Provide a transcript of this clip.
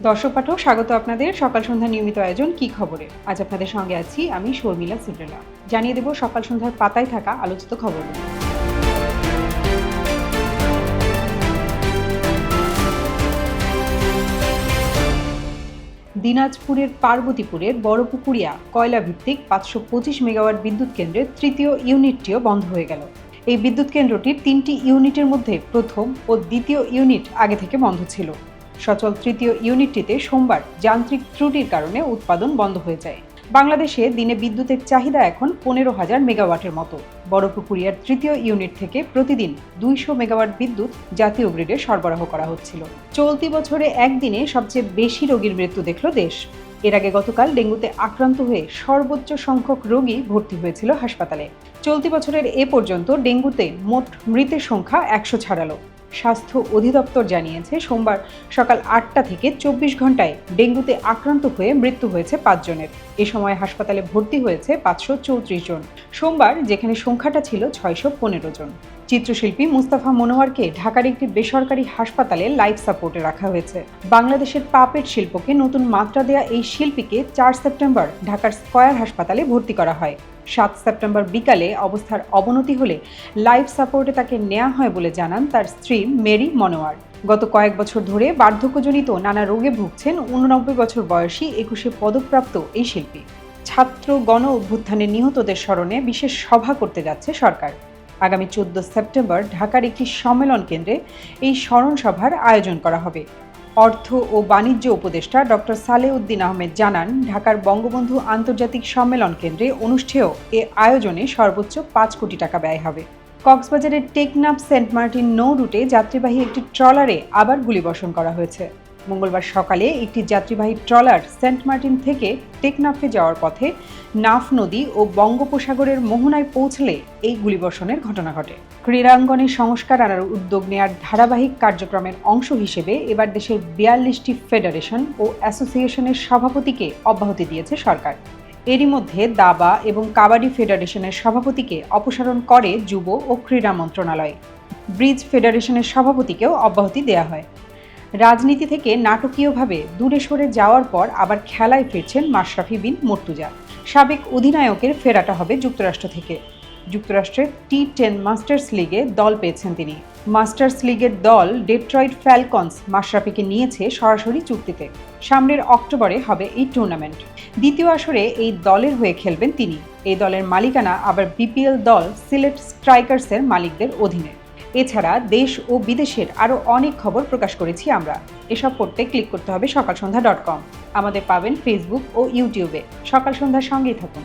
দর্শক পাঠক, স্বাগত আপনাদের সকাল সন্ধ্যা নিয়মিত আয়োজন কি খবরে? আজ আপনাদের সঙ্গে আছি আমি শর্মিলা সিড্রেলা জানিয়ে দেব সকাল সন্ধ্যার পাতায় থাকা আলোচিত খবর। দিনাজপুরের পার্বতীপুরের বড়পুকুরিয়া কয়লা ভিত্তিক পাঁচশো পঁচিশ মেগাওয়াট বিদ্যুৎ কেন্দ্রের তৃতীয় ইউনিটটিও বন্ধ হয়ে গেল। এই বিদ্যুৎ কেন্দ্রটির তিনটি ইউনিটের মধ্যে প্রথম ও দ্বিতীয় ইউনিট আগে থেকে বন্ধ ছিল। সচল তৃতীয় ইউনিটটিতে সোমবার যান্ত্রিক ত্রুটির কারণে উৎপাদন বন্ধ হয়ে যায়। বাংলাদেশে দিনে বিদ্যুতের চাহিদা এখন পনেরো হাজার মেগাওয়াটের মতো। বড়পুকুরিয়ার তৃতীয় ইউনিট থেকে প্রতিদিন দুইশো মেগাওয়াট বিদ্যুৎ জাতীয় গ্রিডে সরবরাহ করা হচ্ছিল। চলতি বছরে একদিনে সবচেয়ে বেশি রোগীর মৃত্যু দেখল দেশ। এর আগে গতকাল ডেঙ্গুতে আক্রান্ত হয়ে সর্বোচ্চ সংখ্যক রোগী ভর্তি হয়েছিল হাসপাতালে। চলতি বছরের এ পর্যন্ত ডেঙ্গুতে মোট মৃতের সংখ্যা একশো ছাড়ালো। স্বাস্থ্য অধিদপ্তর জানিয়েছে, সোমবার সকাল আটটা থেকে চব্বিশ ঘন্টায় ডেঙ্গুতে আক্রান্ত হয়ে মৃত্যু হয়েছে পাঁচজনের এ সময় হাসপাতালে ভর্তি হয়েছে পাঁচশো চৌত্রিশ জন। সোমবার যেখানে সংখ্যাটা ছিল ছয়শো পনেরো জন। চিত্রশিল্পী মুস্তাফা মনোয়ারকে ঢাকার একটি বেসরকারি হাসপাতালে লাইফ সাপোর্টে রাখা হয়েছে। বাংলাদেশের পাপেট শিল্পকে নতুন মাত্রা দেয়া এই শিল্পীকে চার সেপ্টেম্বর ঢাকার স্কয়ার হাসপাতালে ভর্তি করা হয়। সাত সেপ্টেম্বর বিকালে অবস্থার অবনতি হলে লাইফ সাপোর্টে তাকে নেওয়া হয় বলে জানান তার স্ত্রী মেরি মনোয়ার। গত কয়েক বছর ধরে বার্ধক্যজনিত নানা রোগে ভুগছেন উননব্বই বছর বয়সী একুশে পদকপ্রাপ্ত এই শিল্পী। ছাত্র গণ অভ্যুত্থানে নিহতদের স্মরণে বিশেষ সভা করতে যাচ্ছে সরকার। আগামী চোদ্দ সেপ্টেম্বর ঢাকার একটি সম্মেলন কেন্দ্রে এই স্মরণ সভার আয়োজন করা হবে। অর্থ ও বাণিজ্য উপদেষ্টা ডক্টর সালেউদ্দিন আহমেদ জানান, ঢাকার বঙ্গবন্ধু আন্তর্জাতিক সম্মেলন কেন্দ্রে অনুষ্ঠেয় এ আয়োজনে সর্বোচ্চ পাঁচ কোটি টাকা ব্যয় হবে। কক্সবাজারের টেকনাফ সেন্ট মার্টিন নৌ রুটে যাত্রীবাহী একটি ট্রলারে আবার গুলিবর্ষণ করা হয়েছে। মঙ্গলবার সকালে একটি যাত্রীবাহী ট্রলার সেন্ট মার্টিন থেকে টেকনাফে যাওয়ার পথে নাফ নদী ও বঙ্গোপসাগরের মোহনায় পৌঁছলে এই গুলিবর্ষণের ঘটনা ঘটে। ক্রীড়াঙ্গনে সংস্কার আনার উদ্যোগ নেয়ার ধারাবাহিক কার্যক্রমের অংশ হিসেবে এবার দেশের বিয়াল্লিশটি ফেডারেশন ও অ্যাসোসিয়েশনের সভাপতিকে অব্যাহতি দিয়েছে সরকার। এরই মধ্যে দাবা এবং কাবাডি ফেডারেশনের সভাপতিকে অপসারণ করে যুব ও ক্রীড়া মন্ত্রণালয়। ব্রিজ ফেডারেশনের সভাপতিকেও অব্যাহতি দেওয়া হয়। রাজনীতি থেকে নাটকীয়ভাবে দূরে সরে যাওয়ার পর আবার খেলায় ফিরছেন মাশরাফি বিন মর্তুজা। সাবেক অধিনায়কের ফেরাটা হবে যুক্তরাষ্ট্র থেকে। যুক্তরাষ্ট্রের টি টেন মাস্টার্স লিগে দল পেয়েছেন তিনি। মাস্টার্স লিগের দল ডেট্রয়েড ফ্যালকনস মাশরাফিকে নিয়েছে সরাসরি চুক্তিতে। সামনের অক্টোবরে হবে এই টুর্নামেন্ট। দ্বিতীয় আসরে এই দলের হয়ে খেলবেন তিনি। এই দলের মালিকানা আবার বিপিএল দল সিলেট স্ট্রাইকার্সের মালিকদের অধীনে। এছাড়া দেশ ও বিদেশের আরও অনেক খবর প্রকাশ করেছি আমরা। এসব পড়তে ক্লিক করতে হবে সকাল সন্ধ্যা ডট কম। আমাদের পাবেন ফেসবুক ও ইউটিউবে সকাল সন্ধ্যার সঙ্গেই থাকুন।